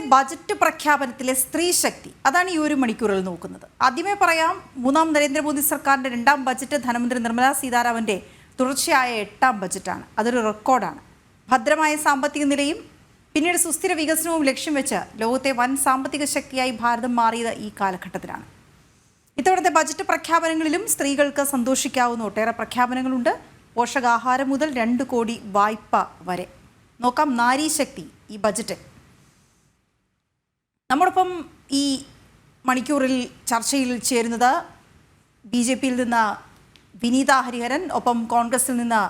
Budget പ്രഖ്യാപനത്തിലെ സ്ത്രീ ശക്തി. അതാണ് ഈ ഒരു മണിക്കൂറിൽ നോക്കുന്നത്. ആദ്യമേ പറയാം മൂന്നാം നരേന്ദ്രമോദി സർക്കാരിന്റെ രണ്ടാം ബജറ്റ് ധനമന്ത്രി നിർമ്മലാ സീതാരാമന്റെ തുടർച്ചയായ എട്ടാം ബജറ്റാണ്. അതൊരു റെക്കോർഡാണ്. ഭദ്രമായ സാമ്പത്തിക നിലയും പിന്നീട് സുസ്ഥിര വികസനവും ലക്ഷ്യം വെച്ച് ലോകത്തെ വൻ സാമ്പത്തിക ശക്തിയായി ഭാരതം മാറിയത് ഈ കാലഘട്ടത്തിലാണ്. ഇത്തവണത്തെ ബജറ്റ് പ്രഖ്യാപനങ്ങളിലും സ്ത്രീകൾക്ക് സന്തോഷിക്കാവുന്ന ഒട്ടേറെ പ്രഖ്യാപനങ്ങളുണ്ട്. പോഷകാഹാരം മുതൽ രണ്ട് കോടി വായ്പ വരെ. നോക്കാം നാരീശക്തി ഈ ബജറ്റ് നമ്മോടൊപ്പം ഈ മണിക്കൂറിൽ ചർച്ചയിൽ ചേരുന്നത് ബി ജെ പിയിൽ നിന്ന് വിനീത ഹരിഹരൻ ഒപ്പം കോൺഗ്രസിൽ നിന്ന്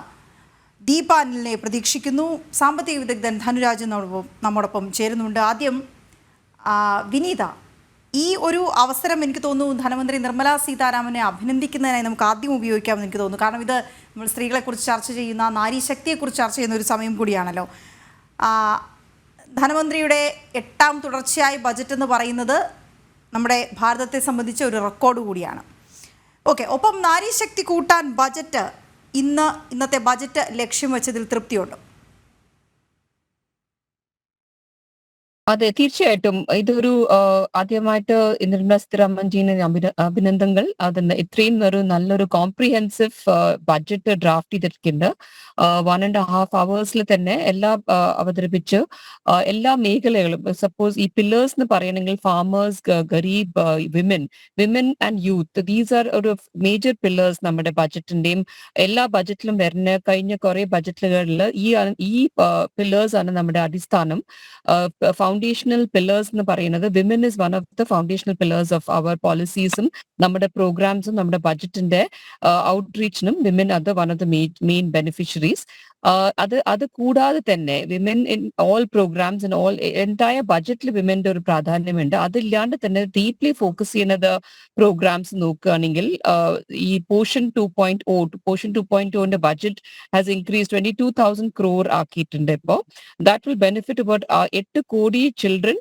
ദീപാനിലിനെ പ്രതീക്ഷിക്കുന്നു. സാമ്പത്തിക വിദഗ്ധൻ ധനുരാജ് നമ്മോടൊപ്പം ചേരുന്നുണ്ട്. ആദ്യം വിനീത ഈ ഒരു അവസരം എനിക്ക് തോന്നുന്നു ധനമന്ത്രി നിർമ്മല സീതാരാമനെ അഭിനന്ദിക്കുന്നതിനായി നമുക്ക് ആദ്യം ഉപയോഗിക്കാമെന്ന് എനിക്ക് തോന്നുന്നു. കാരണം ഇത് നമ്മൾ സ്ത്രീകളെക്കുറിച്ച് ചർച്ച ചെയ്യുന്ന നാരീശക്തിയെക്കുറിച്ച് ചർച്ച ചെയ്യുന്ന ഒരു സമയം കൂടിയാണല്ലോ. ധനമന്ത്രിയുടെ എട്ടാം തുടർച്ചയായ ബജറ്റ് എന്ന് പറയുന്നത് നമ്മുടെ ഭാരതത്തെ സംബന്ധിച്ച ഒരു റെക്കോർഡ് കൂടിയാണ്. ഓക്കെ ഒപ്പം നാരീശക്തി കൂട്ടാൻ ബജറ്റ് ഇന്ന് ഇന്നത്തെ ബജറ്റ് ലക്ഷ്യം വെച്ചതിൽ തൃപ്തിയുണ്ടോ. അതെ തീർച്ചയായിട്ടും ഇതൊരു ആദ്യമായിട്ട് നിർമ്മല സീതാരാമൻജീനെ അഭിന- അഭിനന്ദനങ്ങൾ. അതിന് ഇത്രയും ഒരു നല്ലൊരു കോംപ്രിഹെൻസീവ് ബഡ്ജറ്റ് ഡ്രാഫ്റ്റ് ചെയ്തിട്ടുണ്ട്. വൺ ആൻഡ് ഹാഫ് അവേഴ്സിൽ തന്നെ എല്ലാ അവതരിപ്പിച്ച്. എല്ലാ മേഖലകളും സപ്പോസ് ഈ പില്ലേഴ്സ് എന്ന് പറയണമെങ്കിൽ farmers Garib women women and youth these are ഒരു മേജർ പില്ലേഴ്സ് നമ്മുടെ ബജറ്റിന്റെയും എല്ലാ ബഡ്ജറ്റിലും വരുന്ന കഴിഞ്ഞ കുറെ ബജറ്റുകളിൽ ഈ ഈ പില്ലേഴ്സ് ആണ് നമ്മുടെ അടിസ്ഥാനം. ഫൗണ്ടേഷണൽ പില്ലേഴ്സ് എന്ന് പറയുന്നത് women is one of the foundational pillars of our പോളിസീസും നമ്മുടെ പ്രോഗ്രാംസും നമ്മുടെ ബജറ്റിന്റെ ഔട്ട്റീച്ചിനും വിമൻ അത് one of the main beneficiaries അത് അത് കൂടാതെ തന്നെ women in all programs in all entire ബജറ്റിൽ വിമന്റെ ഒരു പ്രാധാന്യമുണ്ട്. അതില്ലാണ്ട് തന്നെ ഡീപ്ലി ഫോക്കസ് ചെയ്യുന്നത് പ്രോഗ്രാംസ് നോക്കുകയാണെങ്കിൽ ഈ Poshan two point o Poshan two point ഓന്റെ budget has increase twenty two thousand crore ആക്കിയിട്ടുണ്ട് ഇപ്പോൾ ദാറ്റ് വിൽ ബെനിഫിറ്റ് അബൌട്ട് എട്ട് 8 കോടി children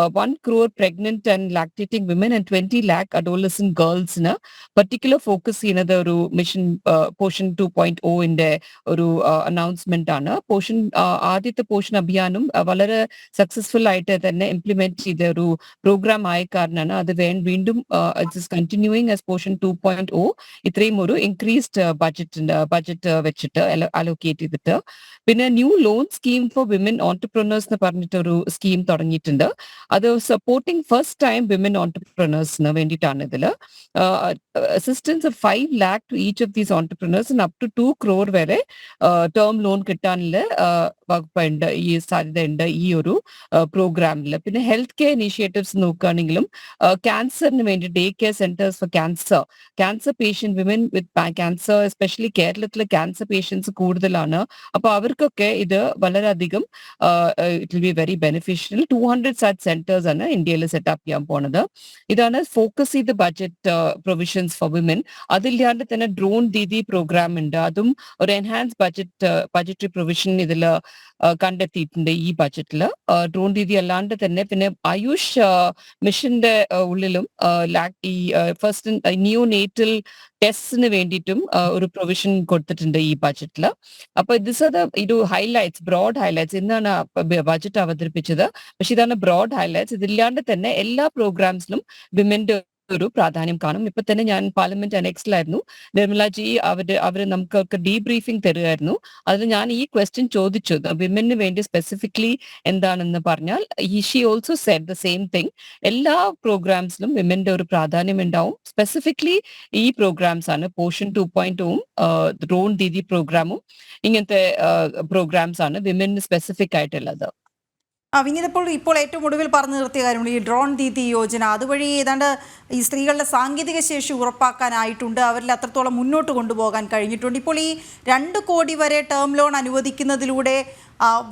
uh, 1 crore pregnant and lactating women and 20 lakh adolescent girls ന് particular focus ചെയ്യുന്നത് ഒരു mission Poshan two point ഓന്റെ ഒരു അനൗൺസ്മെന്റ് ആണ്. പോഷൻ ആദ്യത്തെ പോഷൻ അഭിയാനും uh, വളരെ സക്സസ്ഫുൾ ആയിട്ട് തന്നെ ഇംപ്ലിമെന്റ് ചെയ്ത ഒരു പ്രോഗ്രാം ആയ കാരണമാണ് അത് വേ വീണ്ടും it's continuing as Poshan two point o ഇത്രയും ഒരു ഇൻക്രീസ്ഡ് ബജറ്റ് ബഡ്ജറ്റ് വെച്ചിട്ട് അലോക്കേറ്റ് ചെയ്തിട്ട്. പിന്നെ new loan scheme for women entrepreneurs എന്ന് പറഞ്ഞിട്ട് ഒരു സ്കീം തുടങ്ങിയിട്ടുണ്ട്. അത് സപ്പോർട്ടിംഗ് ഫസ്റ്റ് ടൈം വിമൻ ഓൺടർപ്രണേഴ്സിന് വേണ്ടിയിട്ടാണ് ഇതിൽ assistance of five lakh to each of these entrepreneurs up to two crore വരെ ടേം ലോൺ കിട്ടാനുള്ള വകുപ്പുണ്ട് ഈ സാധ്യതയുണ്ട് ഈ ഒരു പ്രോഗ്രാമിൽ പിന്നെ ഹെൽത്ത് കെയർ ഇനീഷ്യേറ്റീവ്സ് നോക്കുകയാണെങ്കിലും ക്യാൻസറിന് വേണ്ടി day care centres for cancer. Cancer patient women with cancer especially കേരളത്തിൽ ക്യാൻസർ പേഷ്യൻസ് കൂടുതലാണ്. അപ്പൊ അവർക്കൊക്കെ ഇത് വളരെയധികം it will be very beneficial two hundred such centres ആണ് ഇന്ത്യയിൽ സെറ്റപ്പ് ചെയ്യാൻ പോണത്. ഇതാണ് ഫോക്കസ് ചെയ്ത് ബജറ്റ് പ്രൊവിഷൻസ് ഫോർ വിമൻ അതില്ലാണ്ട് തന്നെ ഡ്രോൺ ദീദി പ്രോഗ്രാം ഉണ്ട്. അതും ഒരു എൻഹാൻസ് ബജറ്റ് ബജറ്ററി പ്രൊവിഷൻ ഇതിൽ കണ്ടെത്തിയിട്ടുണ്ട് ഈ ബജറ്റിൽ ഡ്രോൺ രീതി അല്ലാണ്ട് തന്നെ പിന്നെ ആയുഷ് മിഷന്റെ ഉള്ളിലും ഈ ഫസ്റ്റ് ന്യൂ നേറ്റൽ ടെസ്റ്റിന് വേണ്ടിയിട്ടും ഒരു പ്രൊവിഷൻ കൊടുത്തിട്ടുണ്ട് ഈ ബജറ്റിൽ അപ്പൊ ദിസ് ആർ ദ ഇത് ഹൈലൈറ്റ്സ് ബ്രോഡ് ഹൈലൈറ്റ്സ് എന്നാണ് ബജറ്റ് അവതരിപ്പിച്ചത്. പക്ഷെ ഇതാണ് ബ്രോഡ് ഹൈലൈറ്റ്സ് ഇതില്ലാണ്ട് തന്നെ എല്ലാ പ്രോഗ്രാംസിലും വിമന്റെ ഒരു പ്രാധാന്യം കാണും. ഇപ്പൊ തന്നെ ഞാൻ പാർലമെന്റ് അനക്സിലായിരുന്നു. നിർമ്മലാജി അവർ അവർ നമുക്ക് ഡീബ്രീഫിംഗ് തരുമായിരുന്നു അതിൽ ഞാൻ ഈ ക്വസ്റ്റ്യൻ ചോദിച്ചു. വിമന് വേണ്ടി സ്പെസിഫിക്കലി എന്താണെന്ന് പറഞ്ഞാൽ she also set the same thing എല്ലാ പ്രോഗ്രാംസിലും വിമന്റെ ഒരു പ്രാധാന്യം ഉണ്ടാവും. സ്പെസിഫിക്കലി ഈ പ്രോഗ്രാംസ് ആണ്. പോഷൻ ടു പോയിന്റ് ടൂവും ഡ്രോൺ ദീദി പ്രോഗ്രാമും ഇങ്ങനത്തെ പ്രോഗ്രാംസ് ആണ് വിമന് സ്പെസിഫിക് ആയിട്ടുള്ളത്. ആ ഇപ്പോൾ ഏറ്റവും ഒടുവിൽ പറഞ്ഞു നിർത്തിയ കാര്യമാണ് ഈ ഡ്രോൺ ദീതി യോജന. അതുവഴി ഏതാണ്ട് ഈ സ്ത്രീകളുടെ സാങ്കേതിക ശേഷി ഉറപ്പാക്കാനായിട്ടുണ്ട്. അവരിൽ അത്രത്തോളം മുന്നോട്ട് കൊണ്ടുപോകാൻ കഴിഞ്ഞിട്ടുണ്ട്. ഇപ്പോൾ ഈ രണ്ട് കോടി വരെ ടേം ലോൺ അനുവദിക്കുന്നതിലൂടെ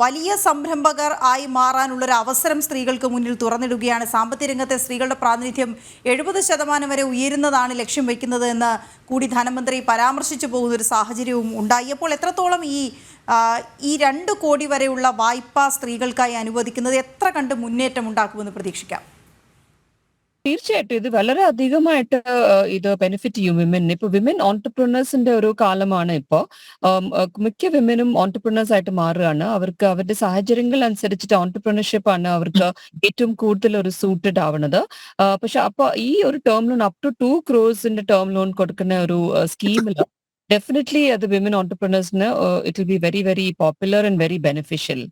വലിയ സംരംഭകർ ആയി മാറാനുള്ളൊരു അവസരം സ്ത്രീകൾക്ക് മുന്നിൽ തുറന്നിടുകയാണ്. സാമ്പത്തിക രംഗത്തെ സ്ത്രീകളുടെ പ്രാതിനിധ്യം എഴുപത് ശതമാനം വരെ ഉയരുന്നതാണ് ലക്ഷ്യം വയ്ക്കുന്നത് എന്ന് കൂടി ധനമന്ത്രി പരാമർശിച്ചു പോകുന്ന ഒരു സാഹചര്യവും ഉണ്ടായി. അപ്പോൾ എത്രത്തോളം ഈ ഈ രണ്ട് കോടി വരെയുള്ള വായ്പ സ്ത്രീകൾക്കായി അനുവദിക്കുന്നത് എത്ര കണ്ട് മുന്നേറ്റം ഉണ്ടാക്കുമെന്ന് പ്രതീക്ഷിക്കാം. തീർച്ചയായിട്ടും ഇത് വളരെ അധികമായിട്ട് ഇത് ബെനിഫിറ്റ് ചെയ്യും വിമൻ ഇപ്പൊ വിമൻ ഓൺടർപ്രണേഴ്സിന്റെ ഒരു കാലമാണ് ഇപ്പോ. മിക്ക വിമനും ഓൺടർപ്രണേഴ്സ് ആയിട്ട് മാറുകയാണ്. അവർക്ക് അവരുടെ സാഹചര്യങ്ങൾ അനുസരിച്ചിട്ട് ഓൺടർപ്രണർഷിപ്പ് ആണ് അവർക്ക് ഏറ്റവും കൂടുതൽ ഒരു സൂട്ടഡ് ആവുന്നത് പക്ഷെ അപ്പൊ ഈ ഒരു term loan up to two ക്രോസിന്റെ term loan കൊടുക്കുന്ന ഒരു സ്കീമിൽ definitely uh, the women entrepreneurs, no, uh, it will be very, very popular and very beneficial.